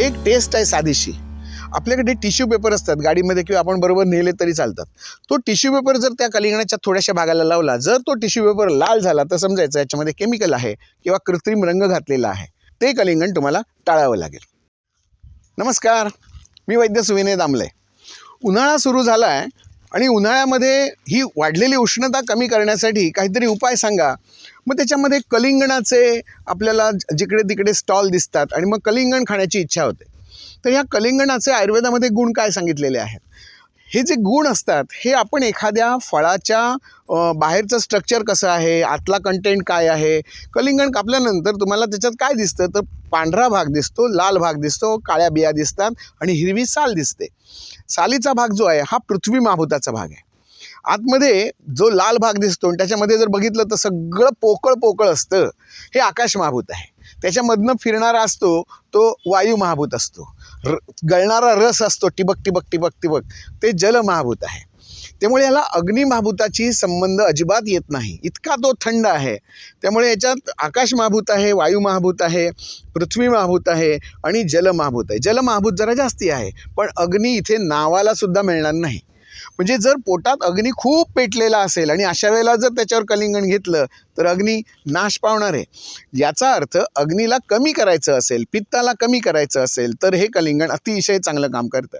एक टेस्ट आहे साधीशी. आपल्याकडे टिश्यू पेपर असतात गाडीमध्ये किंवा आपण बरोबर नेले तरी चालतात. तो टिश्यू पेपर जर त्या कलिंगणाच्या थोड्याशा भागाला लावला जर तो टिश्यू पेपर लाल झाला तर समजायचं याच्यामध्ये केमिकल आहे किंवा कृत्रिम रंग घातलेला आहे. ते कलिंगण तुम्हाला टाळावं लागेल. नमस्कार मी वैद्य सुविनय दामले. उन्हाळा सुरू झाला आहे आणि उन्हाळ्यामध्ये ही वाढलेली उष्णता कमी करण्यासाठी काहीतरी उपाय सांगा. मग त्याच्यामध्ये कलिंगणाचे आपल्याला जिकडे तिकडे स्टॉल दिसतात आणि मग कलिंगण खाण्याची इच्छा होते. तर ह्या कलिंगणाचे आयुर्वेदामध्ये गुण काय सांगितलेले आहेत? हे जे गुण असतात हे आपण एखाद्या फळाच्या बाहेरचं स्ट्रक्चर कसं आहे आतला कंटेंट काय आहे? कलिंगण कापल्यानंतर तुम्हाला त्याच्यात काय दिसतं? तर पांढरा भाग दिसतो लाल भाग दिसतो काळ्या बिया दिसतात आणि हिरवी साल दिसते. सालीचा भाग जो आहे हा पृथ्वी महाभूताचा भाग आहे. आतमध्ये जो लाल भाग दिसतो आणि त्याच्यामध्ये जर बघितलं तर सगळं पोकळ पोकळ असतं. हे आकाश महाभूत आहे. त्याच्यामधनं फिरणारा असतो तो वायू महाभूत असतो. र गळणारा रस असतो टिबक टिबक टिबक टिबक. ते जल महाभूत आहे. त्यामुळे याला अग्नी महाभूताची संबंध अजिबात येत नाही. इतका तो थंड आहे. त्यामुळे याच्यात आकाश महाभूत आहे वायू महाभूत आहे पृथ्वी महाभूत आहे आणि जल महाभूत आहे. जल महाभूत जरा जास्ती आहे पण अग्नी इथे नावाला सुद्धा मिळणार नाही. म्हणजे जर पोटात अग्नी खूप पेटलेला असेल आणि अशा वेळेला जर त्याच्यावर कलिंगण घेतलं तर अग्नी नाश पावणार आहे. याचा अर्थ अग्नीला कमी करायचं असेल पित्ताला कमी करायचं असेल तर हे कलिंगण अतिशय चांगलं काम करतं.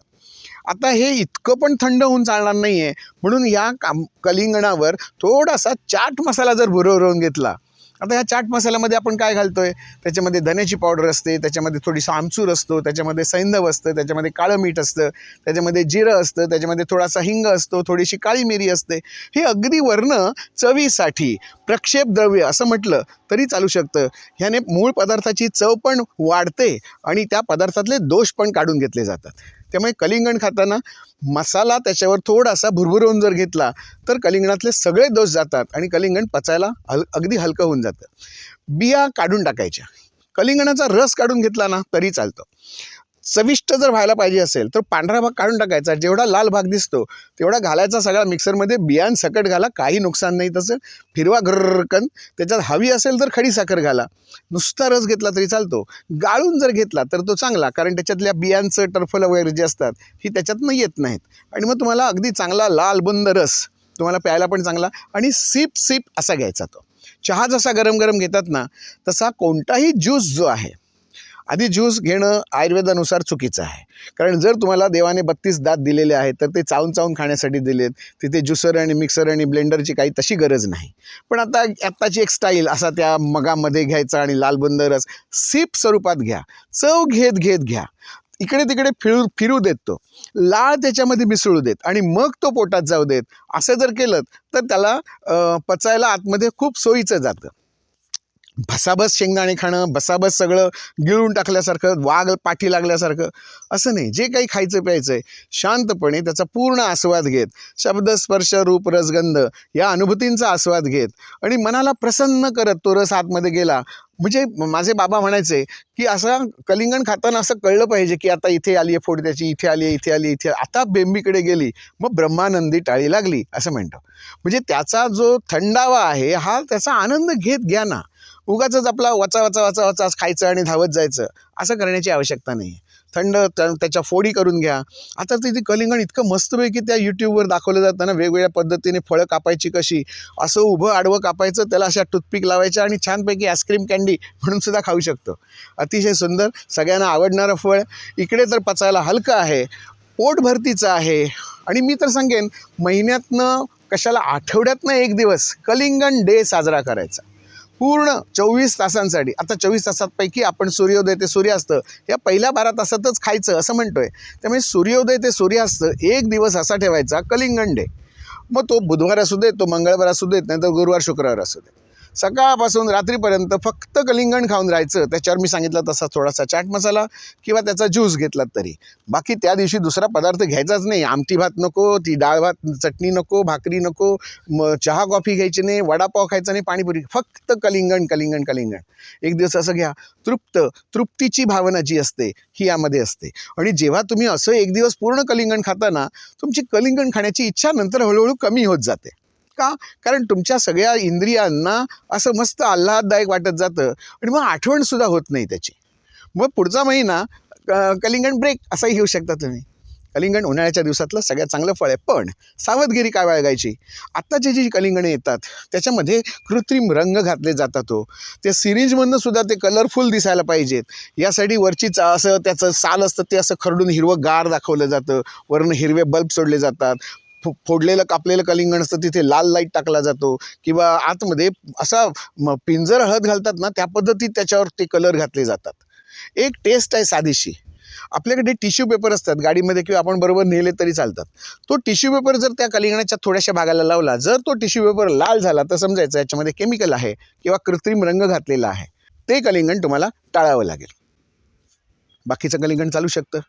आता हे इतकं पण थंड होऊन चालणार नाही आहे म्हणून या काम कलिंगणावर थोडासा चाट मसाला जर भुरवून घेतला आता ह्या चाट मसाल्यामध्ये आपण काय घालतोय? त्याच्यामध्ये धन्याची पावडर असते त्याच्यामध्ये थोडीसा आमचूर असतो त्याच्यामध्ये सैंधव असतं त्याच्यामध्ये काळं मीठ असतं त्याच्यामध्ये जिरं असतं त्याच्यामध्ये थोडासा हिंग असतो थोडीशी काळी मिरी असते. हे अगदी वर्ण चवीसाठी प्रक्षेप द्रव्य असं म्हटलं तरी चालू शकतं. ह्याने मूळ पदार्थाची चव पण वाढते आणि त्या पदार्थातले दोष पण काढून घेतले जातात. त्यामुळे कलिंगण खाताना मसाला त्याच्यावर थोडासा भुरभुरवून जर घेतला तर कलिंगणातले सगळे दोष जातात आणि कलिंगण पचायला हल अगदी हलकं होऊन जातं. बिया काढून टाकायच्या. कलिंगणाचा रस काढून घेतला ना तरी चालतं. चविष्ट जर व्हायला पाहिजे असेल तर पांढरा भाग काढून टाकायचा. जेवढा लाल भाग दिसतो तेवढा घालायचा सगळा मिक्सरमध्ये बियांसकट घाला काही नुकसान नाही तसं. फिरवा घरकन त्याच्यात हवी असेल तर खडी साखर घाला नुसता रस घेतला तरी चालतो गाळून जर घेतला तर तो चांगला कारण त्याच्यातल्या बियांचं टर्फलं वगैरे जे असतात ही त्याच्यातनं येत नाहीत आणि मग तुम्हाला अगदी चांगला लाल बंद रस तुम्हाला प्यायला पण चांगला आणि सिप सिप असा घ्यायचा तो चहा जसा गरम गरम घेतात ना तसा कोणताही ज्यूस जो आहे आधी ज्यूस घेणं आयुर्वेदानुसार चुकीचं आहे. कारण जर तुम्हाला देवाने बत्तीस दात दिलेले आहेत तर ते चावून चावून खाण्यासाठी दिलेत तिथे ज्युसर आणि मिक्सर आणि ब्लेंडरची काही तशी गरज नाही. पण आता आत्ताची एक स्टाईल असा त्या मगामध्ये घ्यायचा आणि लालबंद रस सीप स्वरूपात घ्या. चव घेत घेत घ्या. इकडे तिकडे फिरू फिरू देत तो. लाळ त्याच्यामध्ये मिसळू देत आणि मग तो पोटात जाऊ देत. असं जर केलं तर त्याला पचायला आतमध्ये खूप सोयीचं जातं. भसाबस शेंगदाणे खाणं भसाबस सगळं गिळून टाकल्यासारखं वाघ पाठी लागल्यासारखं असं नाही. जे काही खायचं प्यायचं आहे शांतपणे त्याचा पूर्ण आस्वाद घेत शब्द स्पर्श रूप रसगंध या अनुभूतींचा आस्वाद घेत आणि मनाला प्रसन्न करत तो रस आतमध्ये गेला. म्हणजे माझे बाबा म्हणायचे की असं कलिंगण खाताना असं कळलं पाहिजे की आता इथे आली आहे फोड त्याची इथे आली आहे इथे आली इथे आता बेंबीकडे गेली मग ब्रह्मानंदी टाळी लागली असं म्हणतो. म्हणजे त्याचा जो थंडावा आहे हा त्याचा आनंद घेत घ्या ना. उगाच आपला वचा वचा वचा वचा खायचं आणि धावत जायचं. असं करण्याची आवश्यकता नाही. थंड त्या- त्याच्या फोडी करून घ्या. आता तिथे कलिंगण इतकं मस्तपैकी त्या यूट्यूबवर दाखवलं जातं ना वेगवेगळ्या पद्धतीने फळं कापायची कशी. असं उभं आडवं कापायचं त्याला अशा टूथपिक लावायच्या आणि छानपैकी आईस्क्रीम कँडी म्हणून सुद्धा खाऊ शकतो. अतिशय सुंदर सगळ्यांना आवडणारं फळ. इकडे तर पचायला हलकं आहे. पोट भरतीचं आहे. आणि मी तर सांगेन महिन्यातनं कशाला आठवड्यातनं एक दिवस कलिंगण डे साजरा करायचा. पूर्ण चोवीस तासांसाठी. आता चोवीस तासांपैकी आपण सूर्योदय ते सूर्यास्त या पहिल्या बारा तासातच खायचं असं म्हणतोय. त्यामुळे सूर्योदय ते सूर्यास्त एक दिवस असा ठेवायचा कलिंगण डे मग तो बुधवार असू देत तो मंगळवार असू देत नाही तर गुरुवार शुक्रवार असू देत. सकाळपासून रात्रीपर्यंत फक्त कलिंगण खाऊन राहायचं. त्याच्यावर मी सांगितलं तसा थोडासा चाट मसाला किंवा त्याचा ज्यूस घेतलात तरी. बाकी त्या दिवशी दुसरा पदार्थ घ्यायचाच नाही. आमटी भात नको ती डाळ भात चटणी नको भाकरी नको म चहा कॉफी घ्यायची नाही वडापाव खायचा नाही पाणीपुरी. फक्त कलिंगण कलिंगण कलिंगण. एक दिवस असं घ्या. तृप्त तृप्तीची भावना जी असते ही यामध्ये असते. आणि जेव्हा तुम्ही असं एक दिवस पूर्ण कलिंगण खाताना तुमची कलिंगण खाण्याची इच्छा नंतर हळूहळू कमी होत जाते. का? कारण तुमच्या सगळ्या इंद्रियांना असं मस्त आल्हाददायक वाटत जातं. आणि मग आठवणसुद्धा होत नाही त्याची. मग पुढचा महिना क- कलिंगण ब्रेक असाही घेऊ शकता तुम्ही. कलिंगण उन्हाळ्याच्या दिवसातलं सगळ्यात चांगलं फळ आहे. पण सावधगिरी काय बाळगायची? आत्ताची जी कलिंगणे येतात त्याच्यामध्ये कृत्रिम रंग घातले जातात हो. ते सिरीजमधनं सुद्धा ते कलरफुल दिसायला पाहिजेत. यासाठी वरची चा असं त्याचं साल असतं ते असं खरडून हिरवं गार दाखवलं जातं. वरून हिरवे बल्ब सोडले जातात. फो फोडलेलं कापलेलं कलिंगण असतं तिथे लाल लाइट टाकला जातो किंवा आतमध्ये असा म पिंजर हळद घालतात ना त्या पद्धतीत त्याच्यावर ते कलर घातले जातात. एक टेस्ट आहे साधीशी. आपल्याकडे टिश्यू पेपर असतात गाडीमध्ये किंवा आपण बरोबर नेले तरी चालतात. तो टिश्यू पेपर जर त्या कलिंगणाच्या थोड्याशा भागाला लावला जर तो टिश्यू पेपर लाल झाला तर समजायचं याच्यामध्ये केमिकल आहे किंवा कृत्रिम रंग घातलेला आहे. ते कलिंगण तुम्हाला टाळावं लागेल. बाकीचं कलिंगण चालू शकतं.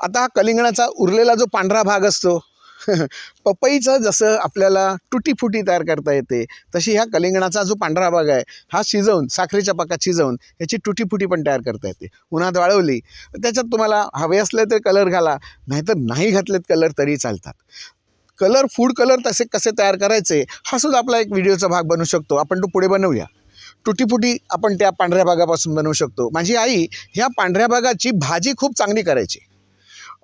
आता हा कलिंगणाचा उरलेला जो पांढरा भाग असतो पपईचं जसं आपल्याला तुटीफुटी तयार करता येते तशी ह्या कलिंगणाचा जो पांढरा भाग आहे हा शिजवून साखरेच्या पाकात शिजवून याची तुटीफुटी पण तयार करता येते. उन्हात वाळवली त्याच्यात तुम्हाला हवे असले तर कलर घाला नाहीतर नाही घातलेत कलर तरी चालतात. कलर फूड कलर तसे कसे तयार करायचे हा सुद्धा आपला एक व्हिडिओचा भाग बनू शकतो. आपण तो पुढे बनवूया. तुटीफुटी आपण त्या पांढऱ्या भागापासून बनवू शकतो. माझी आई ह्या पांढऱ्या भागाची भाजी खूप चांगली करायची.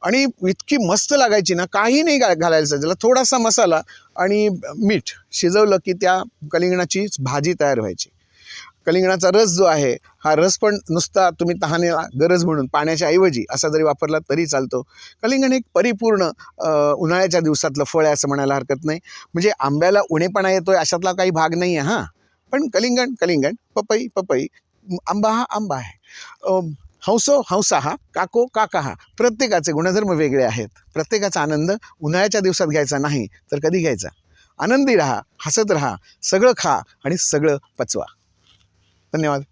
आणि इतकी मस्त लागायची ना काही नाही घा घालायचं त्याला थोडासा मसाला आणि मीठ शिजवलं की त्या कलिंगणाची भाजी तयार व्हायची. कलिंगणाचा रस जो आहे हा रस पण नुसता तुम्ही तहाने गरज म्हणून पाण्याच्या ऐवजी असा जरी वापरला तरी चालतो. कलिंगण एक परिपूर्ण उन्हाळ्याच्या दिवसातलं फळ आहे असं म्हणायला हरकत नाही. म्हणजे आंब्याला उणेपणा येतो आहे अशातला काही भाग नाही आहे हां. पण कलिंगण कलिंगण पपई पपई आंबा हा आंबा आहे. हंसो हंसा हा काको काका हा प्रत्येकाचे गुणधर्म वेगळे आहेत. प्रत्येकाचा आनंद उन्हाळ्याच्या दिवसात घ्यायचा नाही तर कधी घ्यायचा? आनंदी राहा हसत राहा सगळं खा आणि सगळं पचवा. धन्यवाद.